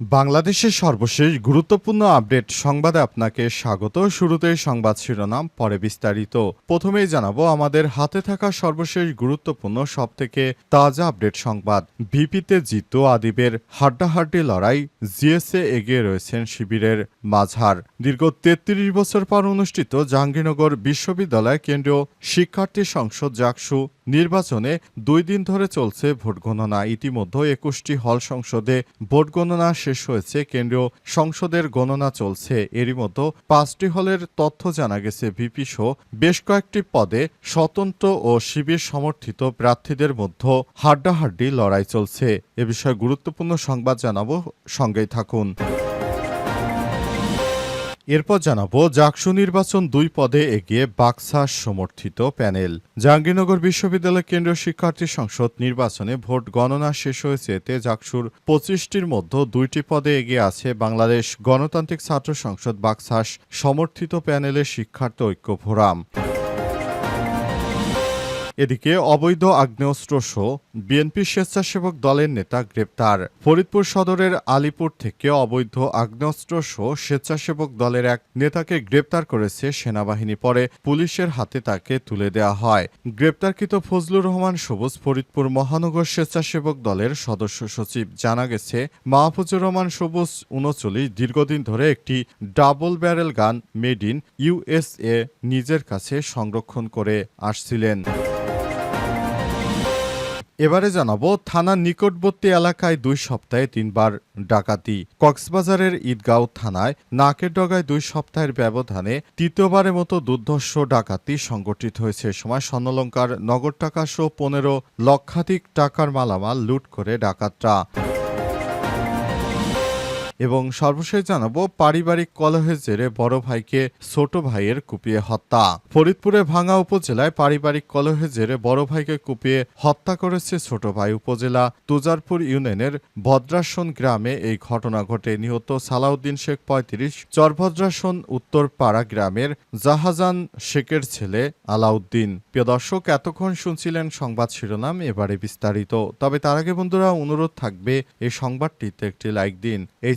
বাংলাদেশের সর্বশেষ গুরুত্বপূর্ণ আপডেট সংবাদে আপনাকে স্বাগত। শুরুতেই সংবাদ শিরোনাম, পরে বিস্তারিত। প্রথমেই জানাব, আমাদের হাতে থাকা সর্বশেষ গুরুত্বপূর্ণ সবথেকে তাজা আপডেট সংবাদ। ভিপিতে জিত আদিবের হাড্ডাহাড্ডি লড়াই, জিএসএ এগিয়ে রয়েছেন শিবিরের মাঝার। দীর্ঘ তেত্রিশ বছর পর অনুষ্ঠিত জাহাঙ্গীরনগর বিশ্ববিদ্যালয় কেন্দ্রীয় শিক্ষার্থী সংসদ জাকসু নির্বাচনে দুই দিন ধরে চলছে ভোট গণনা। ইতিমধ্যে একুশটি হল সংসদে ভোট গণনা শেষ হয়েছে। কেন্দ্রীয় সংসদের গণনা চলছে। এরই মধ্যে পাঁচটি হলের তথ্য জানা গেছে ভিপি সহ বেশ কয়েকটি পদে স্বতন্ত্র ও শিবির সমর্থিত প্রার্থীদের মধ্যে হাড্ডাহাড্ডি লড়াই চলছে। এ বিষয়ে গুরুত্বপূর্ণ সংবাদ জানাব। সঙ্গেই থাকুন। এরপর জানাব জাকসু নির্বাচন দুই পদে এগিয়ে বাক্সাস সমর্থিত প্যানেল। জাহাঙ্গীরনগর বিশ্ববিদ্যালয় কেন্দ্রীয় শিক্ষার্থী সংসদ নির্বাচনে ভোট গণনা শেষ হয়েছে এতে জাকসুর পঁচিশটির মধ্যে দুইটি পদে এগিয়ে আছে বাংলাদেশ গণতান্ত্রিক ছাত্র সংসদ বাক্সাস সমর্থিত প্যানেলের শিক্ষার্থী ঐক্য ফোরাম। এদিকে অবৈধ আগ্নেয়াস্ত্র সহ বিএনপি স্বেচ্ছাসেবক দলের নেতা গ্রেপ্তার। ফরিদপুর সদরের আলিপুর থেকে অবৈধ আগ্নেয়াস্ত্র সহ স্বেচ্ছাসেবক দলের এক নেতাকে গ্রেপ্তার করেছে সেনাবাহিনী। পরে পুলিশের হাতে তাকে তুলে দেওয়া হয়। গ্রেপ্তারকৃত ফজলুর রহমান সবুজ ফরিদপুর মহানগর স্বেচ্ছাসেবক দলের সদস্য সচিব। জানা গেছে, মাহফুজুর রহমান সবুজ উনচল্লিশ দীর্ঘদিন ধরে একটি double barrel gun made in USA নিজের কাছে সংরক্ষণ করে আসছিলেন। এবারে জানাব, থানার নিকটবর্তী এলাকায় দুই সপ্তাহে তিনবার ডাকাতি। কক্সবাজারের ঈদগাঁও থানায় নাকের ডগায় দুই সপ্তাহের ব্যবধানে তৃতীয়বারের মতো দুর্ধর্ষ ডাকাতি সংগঠিত হয়েছে। সময় স্বর্ণলঙ্কার নগদ টাকা সহ পনেরো লক্ষাধিক টাকার মালামাল লুট করে ডাকাতরা। এবং সর্বশেষ জানাব, পারিবারিক কলহের জেরে বড় ভাইকে ছোট ভাইয়ের কুপিয়ে হত্যা। ফরিদপুরে ভাঙ্গা উপজেলায় পারিবারিক কলহের জেরে বড় ভাইকে কুপিয়ে হত্যা করেছে ছোট ভাই উপজেলা তুজারপুর ইউনিয়নের ভদ্রাসন গ্রামে এই ঘটনা ঘটে। নিহত সালাউদ্দিন শেখ পঁয়ত্রিশ, চরভদ্রাসন উত্তরপাড়া গ্রামের জাহাজান শেখের ছেলে আলাউদ্দিন। প্রিয় দর্শক, এতক্ষণ শুনছিলেন সংবাদ শিরোনাম, এবারে বিস্তারিত। তবে তার আগে বন্ধুরা, অনুরোধ থাকবে, এই সংবাদটিতে একটি লাইক দিন। এই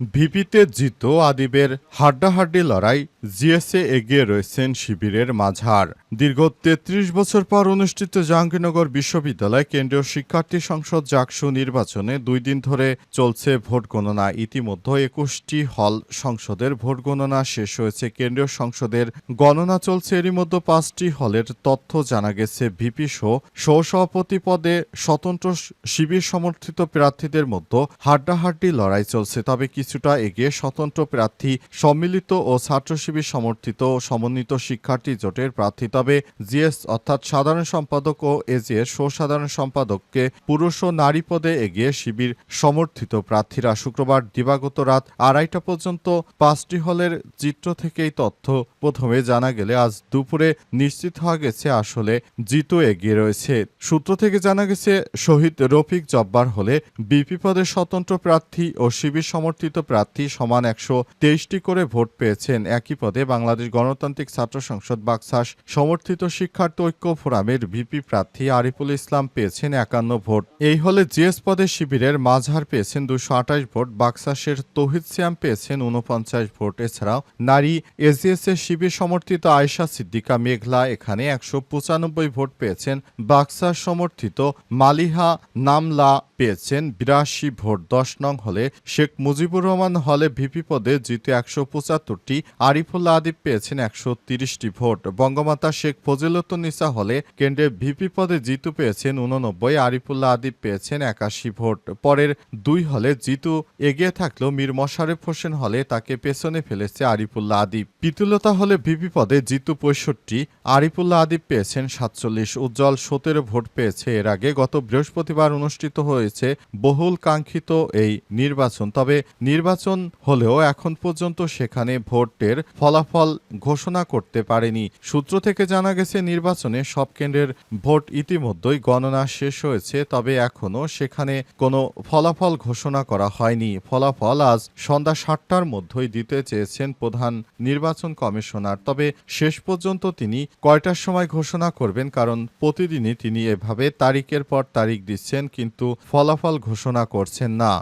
ভিপিতে জিত আদিবের হাড্ডাহাড্ডি লড়াই জিএসএ এগিয়ে রয়েছেন শিবিরের মাঝার। দীর্ঘ তেত্রিশ বছর পর অনুষ্ঠিত জাহাঙ্গীরনগর বিশ্ববিদ্যালয় কেন্দ্রীয় শিক্ষার্থী সংসদ জাকসু নির্বাচনে দুই দিন ধরে চলছে ভোট গণনা। ইতিমধ্যে একুশটি হল সংসদের ভোট গণনা শেষ হয়েছে। কেন্দ্রীয় সংসদের গণনা চলছে, এরই মধ্যে পাঁচটি হলের তথ্য জানা গেছে। ভিপি সহ সহসভাপতি পদে স্বতন্ত্র শিবির সমর্থিত প্রার্থীদের মধ্যে হাড্ডাহাড্ডি লড়াই চলছে। তবে কিছুটা এগিয়ে স্বতন্ত্র প্রার্থী, সম্মিলিত ও ছাত্র শিবির সমর্থিত সমন্বিত শিক্ষার্থী জোটের প্রার্থী। তবে জিএস অর্থাৎ সাধারণ সম্পাদক ও এজিএস সাধারণ সম্পাদককে পুরুষ ও নারী পদে এগিয়ে শিবির সমর্থিত প্রার্থীরা শুক্রবার দিবাগত রাত আড়াইটা পর্যন্ত পাঁচটি হলের চিত্র থেকেই তথ্য প্রথমে জানা গেলে আজ দুপুরে নিশ্চিত হওয়া গেছে আসলে জিতু এগিয়ে রয়েছে। সূত্র থেকে জানা গেছে, শহীদ রফিক জব্বার হলে বিপি পদে স্বতন্ত্র প্রার্থী ও শিবির সমর্থিত প্রার্থী সমান একশো তেইশটি করে ভোট পেয়েছেন। একই পদে বাংলাদেশ গণতান্ত্রিক ছাত্র সংসদ বাকসাস সমর্থিত শিক্ষার্থী ঐক্য ফোরামের ভিপি প্রার্থী আরিফুল ইসলাম পেয়েছেন একান্ন ভোট। এই হলে জিএস পদে শিবিরের মাঝহার পেয়েছেন দুশো আঠাশ ভোট, বাকসাসের তৌহিদ সিয়াম পেয়েছেন উনপঞ্চাশ ভোট। এছাড়াও নারী এসডিএস এর শিবির সমর্থিত আয়শা সিদ্দিকা মেঘলা এখানে একশো পঁচানব্বই ভোট পেয়েছেন। বাক্সাস সমর্থিত মালিহা নামলা পেয়েছেন বিরাশি ভোট। দশ নং হলে শেখ মুজিবুর রহমান হলে ভিপি পদে জিতে একশো পঁচাত্তরটি, আরিফুল্লাহ আদিব পেয়েছেন একশো তিরিশটি ভোট। বঙ্গমাতা শেখ ফজিলতুন্নিসা হলে কেন্দ্রে ভিপি পদে জিতু পেয়েছেন উননব্বই আরিফুল্লাহ আদিব পেয়েছেন একাশি ভোট। পরের দুই হলে জিতু এগিয়ে থাকলেও মীর মশারেফ হোসেন হলে তাকে পেছনে ফেলেছে আরিফুল্লাহ আদিব। পিতুলতা হলে ভিপি পদে জিতু পঁয়ষট্টি, আরিফুল্লাহ আদিব পেয়েছেন সাতচল্লিশ। উজ্জ্বল সতেরো ভোট পেয়েছে এর আগে। গত বৃহস্পতিবার অনুষ্ঠিত হয়েছে বহুল কাঙ্ক্ষিত এই নির্বাচন। তবে নির্বাচন হলেও এখন পর্যন্ত সেখানে ভোটের ফলাফল ঘোষণা করতে পারেনি। সূত্র থেকে জানা গেছে, নির্বাচনে সব কেন্দ্রের ভোট ইতিমধ্যেই গণনা শেষ হয়েছে, তবে এখনও সেখানে কোনো ফলাফল ঘোষণা করা হয়নি। ফলাফল আজ সন্ধ্যা সাতটার মধ্যেই দিতে চেয়েছেন প্রধান নির্বাচন কমিশনার, তবে শেষ পর্যন্ত তিনি কয়টার সময় ঘোষণা করবেন কারণ প্রতিদিনই তিনি এভাবে তারিখের পর তারিখ দিচ্ছেন, কিন্তু ফলাফল ঘোষণা করছেন না।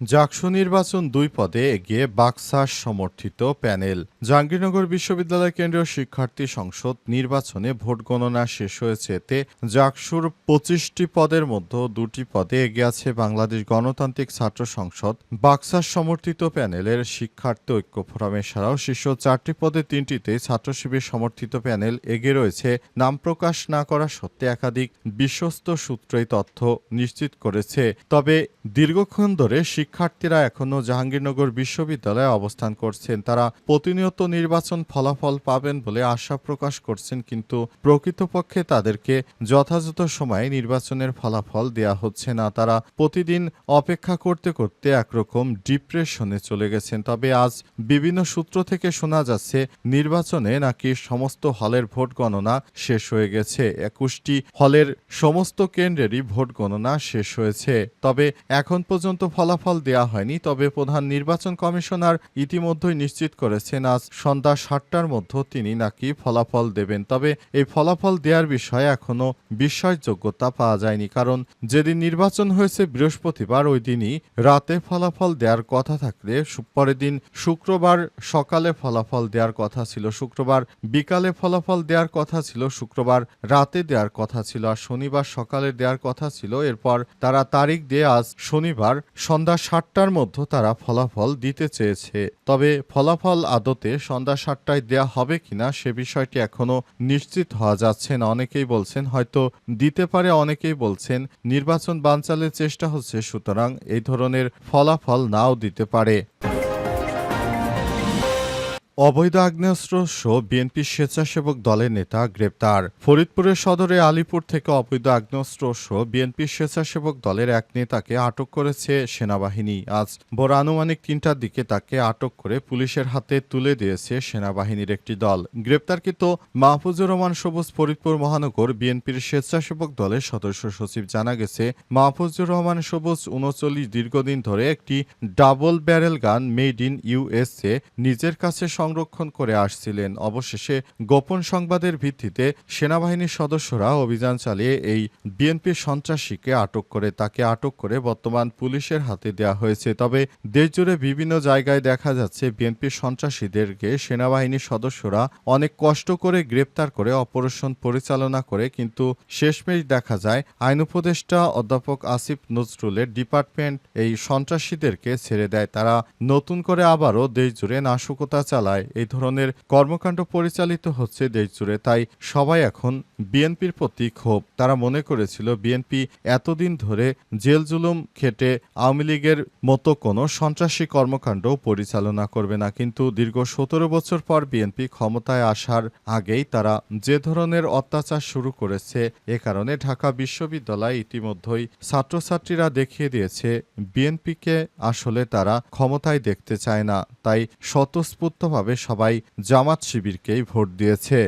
জাকসু নির্বাচন দুই পদে এগিয়ে বাক্সাস সমর্থিত প্যানেল। জাহাঙ্গীরনগর বিশ্ববিদ্যালয় কেন্দ্রীয় শিক্ষার্থী সংসদ নির্বাচনে ভোট গণনা শেষ হয়েছে এতে জাকসুর পঁচিশটি পদের মধ্যে দুটি পদে এগিয়ে আছে বাংলাদেশ গণতান্ত্রিক ছাত্র সংসদ। বাক্সাস সমর্থিত প্যানেলের শিক্ষার্থী ঐক্য ফোরামের ছাড়াও শীর্ষ চারটি পদে তিনটিতে ছাত্র শিবির সমর্থিত প্যানেল এগিয়ে রয়েছে। নাম প্রকাশ না করা সত্ত্বে একাধিক বিশ্বস্ত সূত্রই তথ্য নিশ্চিত করেছে। তবে দীর্ঘক্ষণ ধরে শিক্ষার্থীরা এখনও জাহাঙ্গীরনগর বিশ্ববিদ্যালয়ে অবস্থান করছেন। তারা প্রতিনিয়ত নির্বাচন ফলাফল পাবেন বলে আশা প্রকাশ করছেন, কিন্তু প্রকৃতপক্ষে তাদেরকে যথাযথ সময়ে নির্বাচনের ফলাফল দেয়া হচ্ছে না। তারা প্রতিদিন অপেক্ষা করতে করতে একরকম ডিপ্রেশনে চলে গেছেন। তবে আজ বিভিন্ন সূত্র থেকে শোনা যাচ্ছে, নির্বাচনে নাকি সমস্ত হলের ভোট গণনা শেষ হয়ে গেছে। একুশটি হলের সমস্ত কেন্দ্রেরই ভোট গণনা শেষ হয়েছে। তবে এখন পর্যন্ত ফলাফল দেয়া হয়নি, তবে প্রধান নির্বাচন কমিশনার ইতিমধ্যেই নিশ্চিত করেছেন, আজ সন্ধ্যা সাতটার মধ্যে তিনি নাকি ফলাফল দেবেন। তবে এই ফলাফল দেওয়ার বিষয়ে এখনও বিশ্বাসযোগ্যতা পাওয়া যায়নি, কারণ যেদিন নির্বাচন হয়েছে বৃহস্পতিবার, ওই দিনই রাতে ফলাফল দেওয়ার কথা থাকলে পরের দিন শুক্রবার সকালে ফলাফল দেওয়ার কথা ছিল, শুক্রবার বিকালে ফলাফল দেওয়ার কথা ছিল, শুক্রবার রাতে দেওয়ার কথা ছিল, আর শনিবার সকালে দেওয়ার কথা ছিল। এরপর তারা তারিখ দিয়ে আজ শনিবার সন্ধ্যা সাতটার মধ্যে তারা ফলাফল দিতে চেয়েছে। তবে ফলাফল আদতে সন্ধ্যা সাতটায় দেয়া হবে কিনা সে বিষয়টি এখনও নিশ্চিত হওয়া যাচ্ছে না। অনেকেই বলছেন, হয়তো দিতে পারে, অনেকেই বলছেন, নির্বাচন বানচালের চেষ্টা হচ্ছে, সুতরাং এই ধরনের ফলাফল নাও দিতে পারে। অবৈধ আগ্নেয়াস্ত্র সহ বিএনপি স্বেচ্ছাসেবক দলের নেতা গ্রেপ্তার। ফরিদপুরের সদরে আলিপুর থেকে অবৈধ আগ্নেয়াস্ত্র সহ বিএনপি স্বেচ্ছাসেবক দলের এক নেতাকে আটক করেছে সেনাবাহিনী। আজ ভোর আনুমানিক তিনটার দিকে তাকে আটক করে পুলিশের হাতে তুলে দিয়েছে সেনাবাহিনীর একটি দল। গ্রেপ্তারকৃত মাহফুজুর রহমান সবুজ ফরিদপুর মহানগর বিএনপির স্বেচ্ছাসেবক দলের সদস্য সচিব জানা গেছে, মাহফুজুর রহমান সবুজ উনচল্লিশ দীর্ঘদিন ধরে একটি double barrel gun made in USA নিজের কাছে সংরক্ষণ করে আসছিলেন। অবশেষে গোপন সংবাদের ভিত্তিতে সেনাবাহিনীর সদস্যরা অভিযান চালিয়ে এই বিএনপি সন্ত্রাসীকে আটক করে, তাকে আটক করে বর্তমান পুলিশের হাতে দেওয়া হয়েছে। তবে দেশজুড়ে বিভিন্ন জায়গায় দেখা যাচ্ছে বিএনপি সন্ত্রাসীদেরকে সেনাবাহিনীর সদস্যরা অনেক কষ্ট করে গ্রেপ্তার করে, অপারেশন পরিচালনা করে। কিন্তু শেষমেশ দেখা যায়, আইন উপদেষ্টা অধ্যাপক আসিফ নজরুলের ডিপার্টমেন্ট এই সন্ত্রাসীদেরকে ছেড়ে দেয়। তারা নতুন করে আবারও দেশজুড়ে নাশকতা চালায়। এই ধরনের কর্মকাণ্ড পরিচালিত হচ্ছে দেশজুড়ে তাই সবাই এখন বিএনপির প্রতি ক্ষোভ। তারা মনে করেছিল, বিএনপি এতদিন ধরে জেল জুলুম খেটে আওয়ামী লীগের মতো কোনো সন্ত্রাসী কর্মকাণ্ড পরিচালনা করবে না। কিন্তু দীর্ঘ সতেরো বছর পর বিএনপি ক্ষমতায় আসার আগেই তারা যে ধরনের অত্যাচার শুরু করেছে, এ কারণে ঢাকা বিশ্ববিদ্যালয় ইতিমধ্যেই ছাত্রছাত্রীরা দেখিয়ে দিয়েছে, বিএনপিকে আসলে তারা ক্ষমতায় দেখতে চায় না। তাই স্বতঃস্ফূর্তভাবে সবাই জামাত শিবিরকেই ভোট দিয়েছে।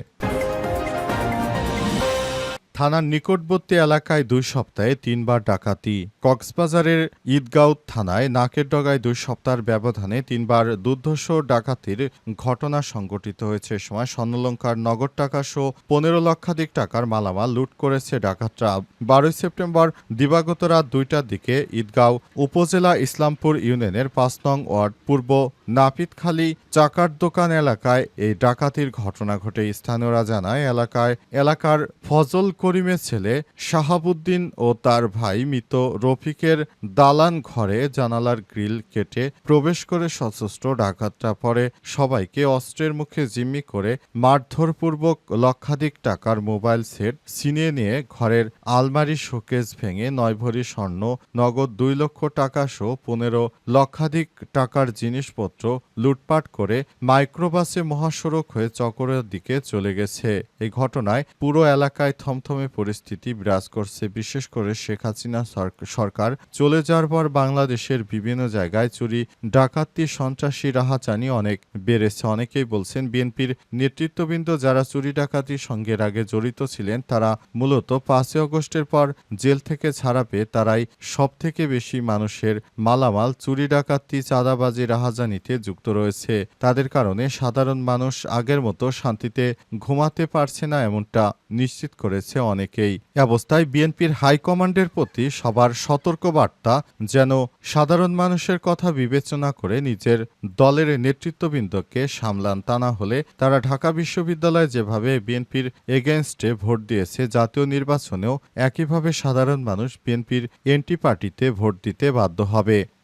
থানার নিকটবর্তী এলাকায় দুই সপ্তাহে তিনবার ডাকাতি। কক্সবাজারের ঈদগাঁও থানায় নাকের ডগায় দুই সপ্তাহের ব্যবধানে তিনবার দুর্ধর্ষ ডাকাতির ঘটনা সংঘটিত হয়েছে। সময় স্বর্ণলঙ্কার নগদ টাকা সহ পনেরো লক্ষাধিক টাকার মালামাল লুট করেছে ডাকাতরা। বারোই সেপ্টেম্বর দিবাগত রাত দুইটার দিকে ঈদগাঁও উপজেলা ইসলামপুর ইউনিয়নের পাঁচ নং ওয়ার্ড পূর্ব নাপিতখালী চাকার দোকান এলাকায় এই ডাকাতির ঘটনা ঘটে। স্থানীয়রা জানায়, এলাকায় এলাকার ফজল করিমের ছেলে শাহাবুদ্দিন ও তার ভাই মৃত রফিকের দালান ঘরে জানালার গ্রিল কেটে প্রবেশ করে সশস্ত্র ডাকাতরা পরে সবাইকে অস্ত্রের মুখে জিম্মি করে মারধরপূর্বক লক্ষাধিক টাকার মোবাইল সেট ছিনিয়ে নিয়ে ঘরের আলমারি শোকেস ভেঙে নয় ভরি স্বর্ণ, নগদ দুই লক্ষ টাকা সহ পনেরো লক্ষাধিক টাকার জিনিসপত্র লুটপাট করে মাইক্রোবাসে মহাসড়ক হয়ে চকরের দিকে চলে গেছে। এই ঘটনায় পুরো এলাকায় থমথমে থমথমে পরিস্থিতি বিরাজ করছে। বিশেষ করে শেখ হাসিনা সরকার চলে যাওয়ার পর বাংলাদেশের বিভিন্ন জায়গায় চুরি, ডাকাতি, সন্ত্রাসী, রাহাচানি অনেক বেড়েছে। অনেকেই বলছেন বিএনপির নেতৃত্ববৃন্দ যারা চুরি, ডাকাতির সঙ্গে আগে জড়িত ছিলেন, তারা মূলত পাঁচই আগস্টের পর জেল থেকে ছাড়া পেয়ে তারাই সব থেকে বেশি মানুষের মালামাল চুরি, ডাকাতি, চাঁদাবাজি, রাহাজানিতে যুক্ত রয়েছে। তাদের কারণে সাধারণ মানুষ আগের মতো শান্তিতে ঘুমাতে পারছে না, এমনটা নিশ্চিত করেছে অনেকেই অবস্থায় বিএনপির হাইকমান্ডের প্রতি সবার সতর্ক বার্তা যেন সাধারণ মানুষের কথা বিবেচনা করে নিজের দলের নেতৃত্ববৃন্দকে সামলান। তা না হলে তারা ঢাকা বিশ্ববিদ্যালয়ে যেভাবে বিএনপির এগেনস্টে ভোট দিয়েছে, জাতীয় নির্বাচনেও একইভাবে সাধারণ মানুষ বিএনপির এনটি পার্টিতে ভোট দিতে বাধ্য হবে।